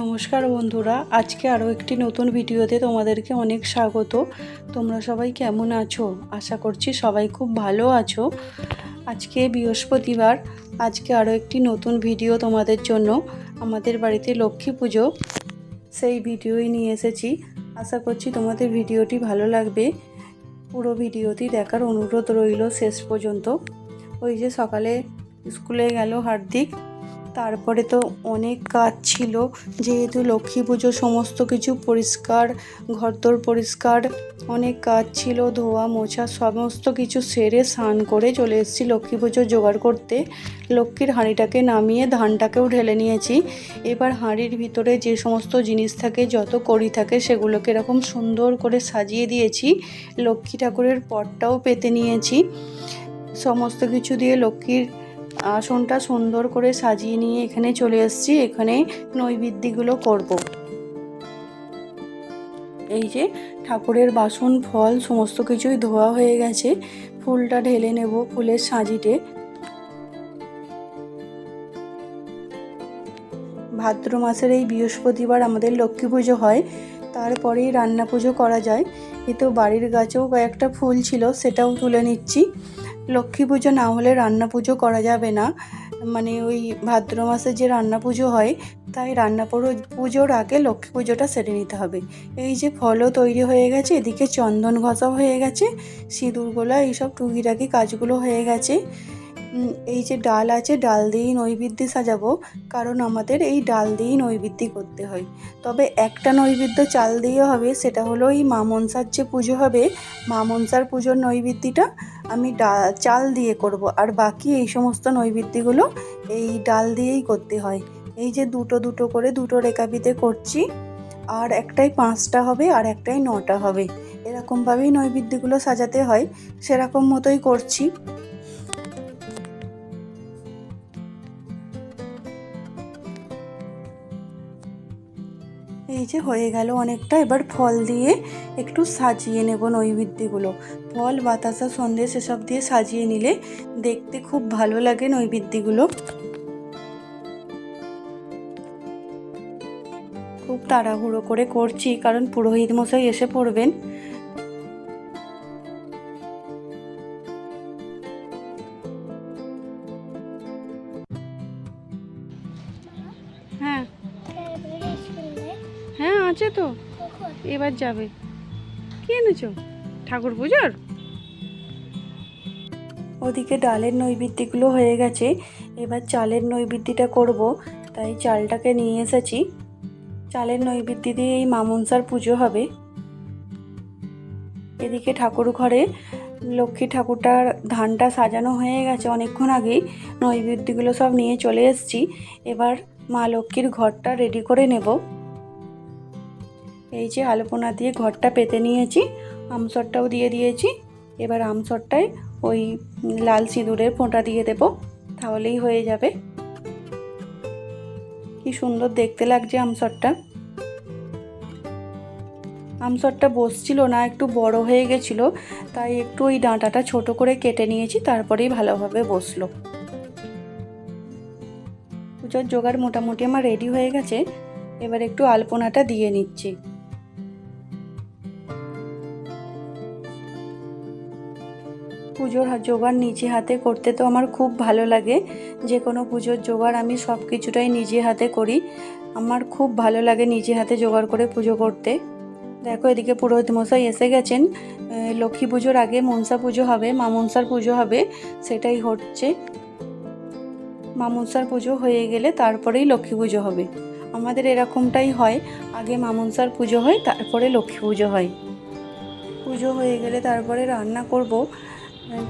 নমস্কার বন্ধুরা, আজকে আরও একটি নতুন ভিডিওতে তোমাদেরকে অনেক স্বাগত। তোমরা সবাই কেমন আছো? আশা করছি সবাই খুব ভালো আছো। আজকে বৃহস্পতিবার, আজকে আরও একটি নতুন ভিডিও তোমাদের জন্য আমাদের বাড়িতে লক্ষ্মী পুজো। সেই ভিডিওই নিয়ে এসেছি। আশা করছি তোমাদের ভিডিওটি ভালো লাগবে। পুরো ভিডিওটি দেখার অনুরোধ রইল শেষ পর্যন্ত। ওই যে সকালে স্কুলে গেল হার্দিক। তারপরে তো অনেক কাজ ছিল, যেহেতু লক্ষ্মী পুজো সমস্ত কিছু পরিষ্কার, ঘরদোর পরিষ্কার, অনেক কাজ ছিল, ধোয়া, মোছা, সমস্ত কিছু সেরে স্নান করে চলে এসেছি লক্ষ্মী পুজো জোগাড় করতে। লক্ষ্মীর হাঁড়িটাকে নামিয়ে ধানটাকেও ঢেলে নিয়েছি। এবার হাঁড়ির ভিতরে যে সমস্ত জিনিস থাকে, যত কড়ি থাকে, সেগুলোকে এরকম সুন্দর করে সাজিয়ে দিয়েছি। লক্ষ্মী ঠাকুরের পটটাও পেতে নিয়েছি। সমস্ত কিছু দিয়ে লক্ষ্মীর আসনটা সুন্দর করে সাজিয়ে নিয়ে এখানে চলে এসেছি। এখানে নৈবেদ্যগুলো করব। এই যে ঠাকুরের বাসন, ফল, সমস্ত কিছুই ধোয়া হয়ে গেছে। ফুলটা ঢেলে নেব ফুলের সাজিতে। ভাদ্র মাসের এই বৃহস্পতিবার আমাদের লক্ষ্মী পুজো হয়। তারপরেই রান্না পুজো করা যায়। কিন্তু বাড়ির গাছেও কয়েকটা ফুল ছিল, সেটাও তুলে নিচ্ছি। লক্ষ্মী পুজো না হলে রান্না পুজো করা যাবে না। মানে ওই ভাদ্র মাসে যে রান্না পুজো হয়, তাই রান্না পুজোর আগে লক্ষ্মী পুজোটা সেরে নিতে হবে। এই যে ফলও তৈরি হয়ে গেছে, এদিকে চন্দন ঘষাও হয়ে গেছে, সিঁদুর গোলা এইসব টুকিটাকি কাজগুলো হয়ে গেছে। এই যে ডাল আছে, ডাল দিয়েই নৈবেদ্য সাজাবো, কারণ আমাদের এই ডাল দিয়েই নৈবেদ্য করতে হয়। তবে একটা নৈবেদ্য চাল দিয়ে হবে, সেটা হলো এই মা মনসার যে পুজো হবে মা মনসার পুজোর নৈবেদ্যটা। আমি ডা, চাল দিয়ে করব। আর বাকি এই সমস্ত নৈবেদ্যগুলো এই ডাল দিয়েই করতে হয়। এই যে দুটো দুটো করে দুটো রেকাবিতে করছি, আর একটাই পাঁচটা হবে আর একটাই নটা হবে। এরকমভাবেই নৈবেদ্যগুলো সাজাতে হয়, সেরকম মতোই করছি। যে হয়ে গেল অনেকটা, এবার ফল দিয়ে একটু সাজিয়ে নেব নৈবেদ্যগুলো। ফল, বাতাসা, সন্দেশ, এসব দিয়ে সাজিয়ে নিলে দেখতে খুব ভালো লাগে নৈবেদ্যগুলো। খুব তাড়াহুড়ো করে করছি, কারণ পুরোহিত মশাই এসে পড়বেন। আছে তো? এবার যাবে। কি এনেছো? ঠাকুর পুজোর? ওদিকে ডালের নৈবেদ্যগুলো হয়ে গেছে। এবার চালের নৈবেদ্যটা করব। তাই চালটাকে নিয়ে এসেছি। চালের নৈবেদ্য দিয়ে এই মামনসার পুজো হবে। এদিকে ঠাকুর ঘরে লক্ষ্মী ঠাকুরটার ধানটা সাজানো হয়ে গেছে অনেকক্ষণ আগেই। নৈবেদ্যগুলো সব নিয়ে চলে এসেছি। এবার মা লক্ষ্মীর ঘরটা রেডি করে নেব। এই যে আলপনা দিয়ে ঘরটা পেতে নিয়েছি আমসরটাও দিয়ে দিয়েছি। এবার আমসরটায় ওই লাল সিঁদুরের ফোঁটা দিয়ে দেব, তাহলেই হয়ে যাবে। কি সুন্দর দেখতে লাগছে আমসরটা আমসরটা বসছিল না, একটু বড় হয়ে গেছিল, তাই একটু ওই ডাঁটাটা ছোট করে কেটে নিয়েছি, তারপরেই ভালোভাবে বসল। পুজোর জোগাড় মোটামুটি আমার রেডি হয়ে গেছে, এবার একটু আলপনাটা দিয়ে নিচ্ছি। পুজোর জোগাড় নিজে হাতে করতে তো আমার খুব ভালো লাগে। যে কোনো পুজোর জোগাড় আমি সব কিছুটাই নিজে হাতে করি। আমার খুব ভালো লাগে নিজে হাতে জোগাড় করে পুজো করতে। দেখো, এদিকে পুরোহিত মশাই এসে গেছেন। লক্ষ্মী পুজোর আগে মনসা পুজো হবে, মা মনসার পুজো হবে, সেটাই হচ্ছে। মা মনসার পুজো হয়ে গেলে তারপরেই লক্ষ্মী পুজো হবে। আমাদের এরকমটাই হয়, আগে মা মনসার পুজো হয়, তারপরে লক্ষ্মী পুজো হয়। পুজো হয়ে গেলে তারপরে রান্না করব।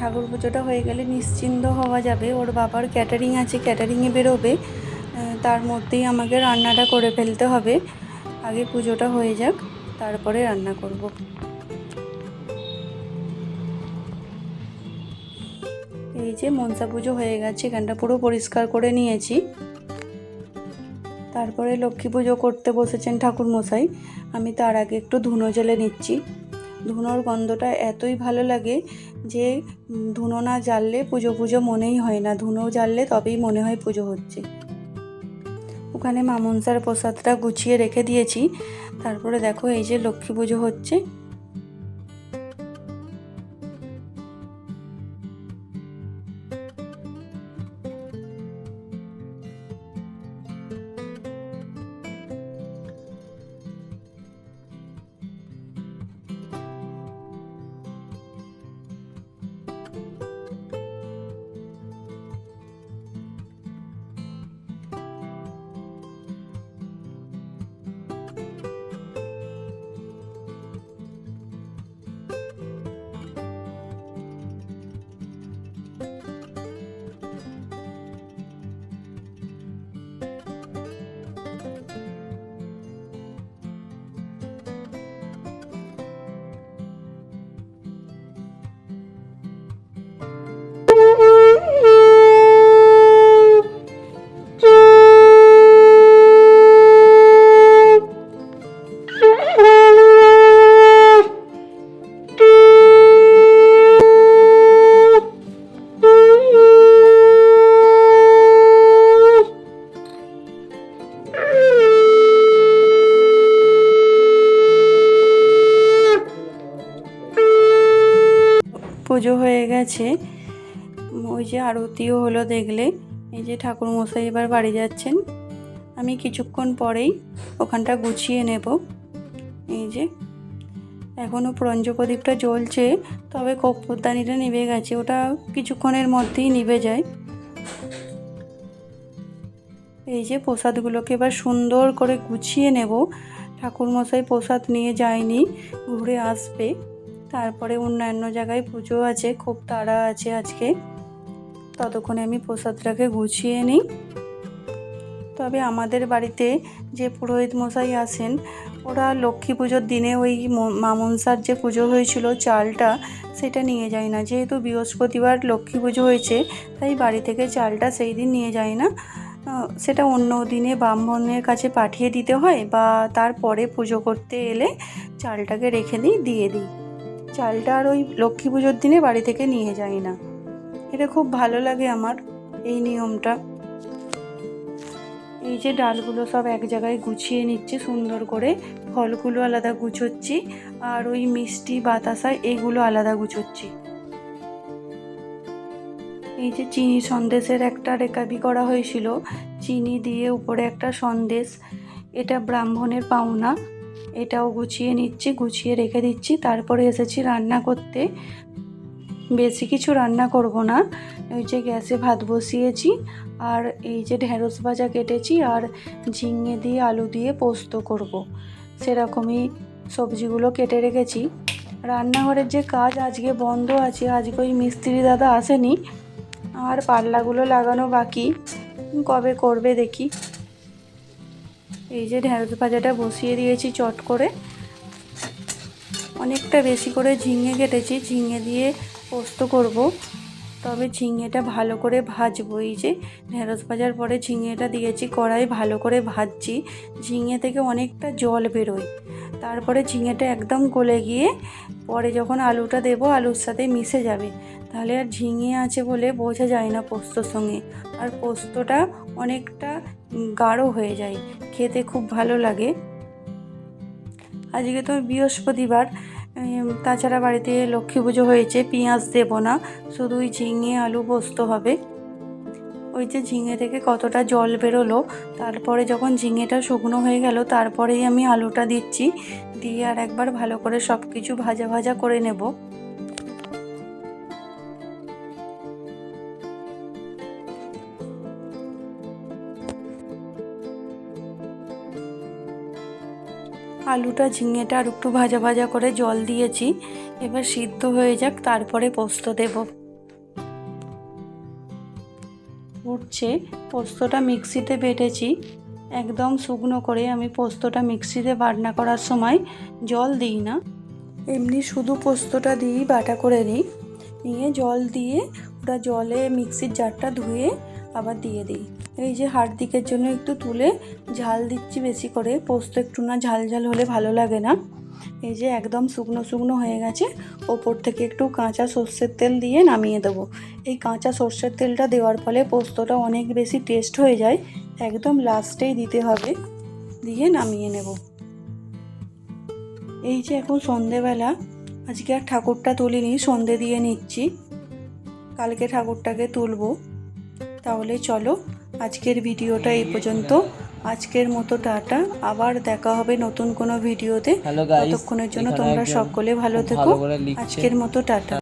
ঠাকুর পুজোটা হয়ে গেলে নিশ্চিন্ত হওয়া যাবে। ওর বাবার ক্যাটারিং আছে ক্যাটারিংয়ে বেরোবে। তার মধ্যেই আমাকে রান্নাটা করে ফেলতে হবে। আগে পুজোটা হয়ে যাক, তারপরে রান্না করব। এই যে মনসা পুজো হয়ে গেছে, এখানটা পুরো পরিষ্কার করে নিয়েছি। তারপরে লক্ষ্মী পুজো করতে বসেছেন ঠাকুর মশাই আমি তার আগে একটু ধুনো জ্বেলে নিচ্ছি। ধুনোর গন্ধটা এতই ভালো লাগে যে ধুনো না জ্বাললে পুজো পুজো মনেই হয় না। ধুনো জ্বাললে তবেই মনে হয় পুজো হচ্ছে। ওখানে মামুনসার প্রসাদটা গুছিয়ে রেখে দিয়েছি। তারপরে দেখো এই যে লক্ষ্মী পুজো হচ্ছে। গেছে ওই যে আরতিও হলো দেখলে। এই যে ঠাকুর মশাই এবার বাড়ি যাচ্ছেন। আমি কিছুক্ষণ পরেই ওখানটা গুছিয়ে নেব। এই যে এখনও প্রঞ্জ প্রদীপটা জ্বলছে, তবে কপ্পরদানিটা নিভে গেছে। ওটা কিছুক্ষণের মধ্যেই নিভে যায়। এই যে প্রসাদগুলোকে এবার সুন্দর করে গুছিয়ে নেব। ঠাকুরমশাই প্রসাদ নিয়ে যায়নি, ঘুরে আসবে। তারপরে অন্যান্য জায়গায় পুজো আছে, খুব তাড়া আছে আজকে। ততক্ষণে আমি প্রসাদটাকে গুছিয়ে নিই। তবে আমাদের বাড়িতে যে পুরোহিত মশাই আসেন, ওরা লক্ষ্মী পুজোর দিনে ওই মামনসার যে পুজো হয়েছিল চালটা, সেটা নিয়ে যায় না। যেহেতু বৃহস্পতিবার লক্ষ্মী পুজো হয়েছে, তাই বাড়ি থেকে চালটা সেই দিন নিয়ে যায় না। সেটা অন্য দিনে ব্রাহ্মণের কাছে পাঠিয়ে দিতে হয় বা তারপরে পুজো করতে এলে চালটাকে রেখে দিই, দিয়ে দিই। চালটা আর ওই লক্ষ্মী পুজোর দিনে বাড়ি থেকে নিয়ে যাই না। এটা খুব ভালো লাগে আমার, এই নিয়মটা। এই যে ডালগুলো সব এক জায়গায় গুছিয়ে নিচ্ছি, সুন্দর করে ফলগুলো আলাদা গুছোচ্ছি, আর ওই মিষ্টি, বাতাসা এগুলো আলাদা গুছোচ্ছি। এই যে চিনি সন্দেশের একটা রেকাবি করা হয়েছিল, চিনি দিয়ে উপরে একটা সন্দেশ, এটা ব্রাহ্মণের পাওনা। এটাও গুছিয়ে নিচ্ছি, গুছিয়ে রেখে দিচ্ছি। তারপরে এসেছি রান্না করতে। বেশি কিছু রান্না করব না। ওই যে গ্যাসে ভাত বসিয়েছি আর এই যে ঢেঁড়স ভাজা কেটেছি আর ঝিঙে দিয়ে আলু দিয়ে পোস্ত করব। সেরকমই সবজিগুলো কেটে রেখেছি। রান্নাঘরের যে কাজ আজকে বন্ধ আছে, আজকে ওই মিস্ত্রি দাদা আসেনি। আর পাল্লাগুলো লাগানো বাকি। কবে করবে দেখি। এই যে ঢেঁড়স ভাজাটা বসিয়ে দিয়েছি চট করে। অনেকটা বেশি করে ঝিঙে কেটেছি, ঝিঙে দিয়ে পোস্ত করব। তবে ঝিঙেটা ভালো করে ভাজবো। এই যে ঢেঁড়স ভাজার পরে ঝিঙেটা দিয়েছি, কড়াই ভালো করে ভাজছি। ঝিঙে থেকে অনেকটা জল বেরোয়। তারপরে ঝিঙেটা একদম গলে গিয়ে পরে যখন আলুটা দেবো, আলুর সাথে মিশে যাবে। তাহলে আর ঝিঙে আছে বলে বোঝা যায় না পোস্তর সঙ্গে। আর পোস্তটা অনেকটা গাঢ় হয়ে যায়, খেতে খুব ভালো লাগে। আজকে তো বৃহস্পতিবার তাছাড়া বাড়িতে লক্ষ্মী পুজো হয়েছে, পেঁয়াজ দেবো না, শুধু ওই ঝিঙে আলু পোস্ত হবে। ওই যে ঝিঙে থেকে কতটা জল বেরোলো, তারপরে যখন ঝিঙেটা শুকনো হয়ে গেল, তারপরেই আমি আলুটা দিচ্ছি, দিয়ে আর একবার ভালো করে সব কিছু ভাজা ভাজা করে নেব। আলুটা, ঝিঙেটা আর একটু ভাজা ভাজা করে জল দিয়েছি। এবার সিদ্ধ হয়ে যাক, তারপরে পোস্ত দেব। উঠছে, পোস্তটা মিক্সিতে বেটেছি। একদম শুকনো করে আমি পোস্তটা মিক্সিতে বাটনা করার সময় জল দিই না। এমনি শুধু পোস্তটা দিই বাটা করে নিই। নিয়ে জল দিয়ে ওটা জলে মিক্সির জারটা ধুয়ে আবার দিয়ে দিই। এই যে হাড় দিকের জন্য একটু তুলে ঝাল দিচ্ছি বেশি করে, পোস্ত একটু না ঝাল ঝাল হলে ভালো লাগে না। এই যে একদম শুকনো শুকনো হয়ে গেছে, ওপর থেকে একটু কাঁচা সর্ষের তেল দিয়ে নামিয়ে দেবো। এই কাঁচা সর্ষের তেলটা দেওয়ার ফলে পোস্তটা অনেক বেশি টেস্ট হয়ে যায়, একদম লাস্টেই দিতে হবে, দিয়ে নামিয়ে নেব। এই যে এখন সন্ধেবেলা, আজকে আর ঠাকুরটা তুলিনি, সন্ধে দিয়ে নিচ্ছি। কালকে ঠাকুরটাকে তুলবো। তাহলে চলো আজকের ভিডিওটা এই পর্যন্ত। আজকের মতো টাটা। আবার দেখা হবে নতুন কোনো ভিডিওতে। ততক্ষণের জন্য তোমরা সকলে ভালো থেকো। আজকের মতো টাটা।